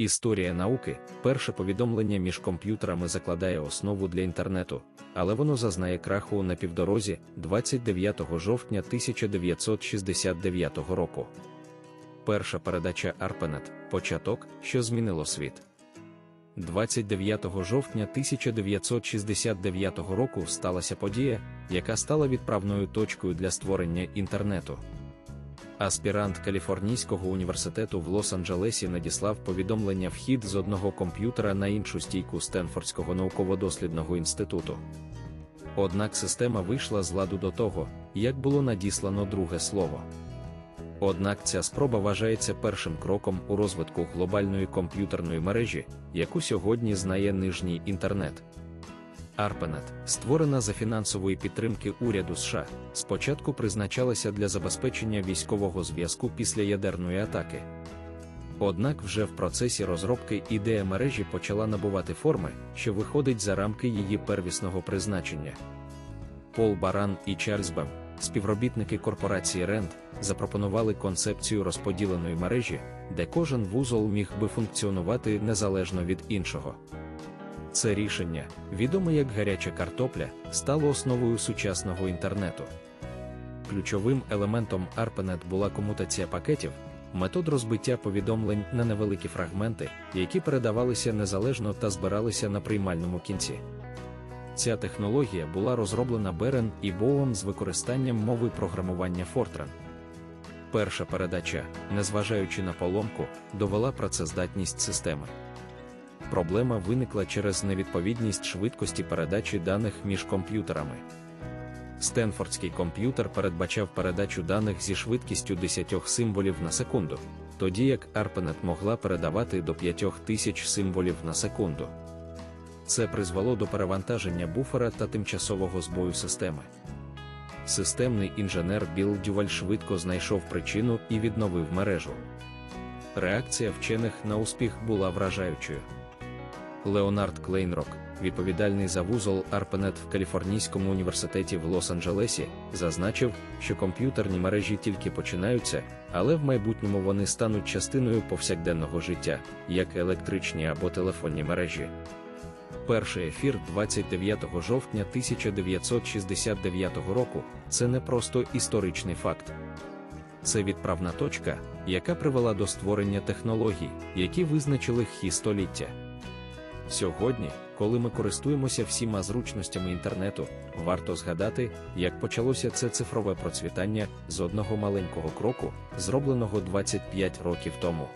Історія науки перше повідомлення між комп'ютерами закладає основу для інтернету, але воно зазнає краху на півдорозі 29 жовтня 1969 року. Перша передача ARPANET – початок, що змінило світ. 29 жовтня 1969 року сталася подія, яка стала відправною точкою для створення інтернету. Аспірант Каліфорнійського університету в Лос-Анджелесі надіслав повідомлення вхід з одного комп'ютера на іншу стійку Стенфордського науково-дослідного інституту. Однак система вийшла з ладу до того, як було надіслано друге слово. Однак ця спроба вважається першим кроком у розвитку глобальної комп'ютерної мережі, яку сьогодні знає нижній інтернет. ARPANET, створена за фінансової підтримки уряду США, спочатку призначалася для забезпечення військового зв'язку після ядерної атаки. Однак вже в процесі розробки ідея мережі почала набувати форми, що виходить за рамки її первісного призначення. Пол Баран і Чарльз Бем, співробітники корпорації RAND, запропонували концепцію розподіленої мережі, де кожен вузол міг би функціонувати незалежно від іншого. Це рішення, відоме як гаряча картопля, стало основою сучасного інтернету. Ключовим елементом ARPANET була комутація пакетів, метод розбиття повідомлень на невеликі фрагменти, які передавалися незалежно та збиралися на приймальному кінці. Ця технологія була розроблена Берен і Боуом з використанням мови програмування Fortran. Перша передача, незважаючи на поломку, довела працездатність системи. Проблема виникла через невідповідність швидкості передачі даних між комп'ютерами. Стенфордський комп'ютер передбачав передачу даних зі швидкістю 10 символів на секунду, тоді як ARPANET могла передавати до 5000 символів на секунду. Це призвело до перевантаження буфера та тимчасового збою системи. Системний інженер Білл Дюваль швидко знайшов причину і відновив мережу. Реакція вчених на успіх була вражаючою. Леонард Клейнрок, відповідальний за вузол ARPANET в Каліфорнійському університеті в Лос-Анджелесі, зазначив, що комп'ютерні мережі тільки починаються, але в майбутньому вони стануть частиною повсякденного життя, як електричні або телефонні мережі. Перший ефір 29 жовтня 1969 року це не просто історичний факт. Це відправна точка, яка привела до створення технологій, які визначили хі століття. Сьогодні, коли ми користуємося всіма зручностями інтернету, варто згадати, як почалося це цифрове процвітання з одного маленького кроку, зробленого 25 років тому.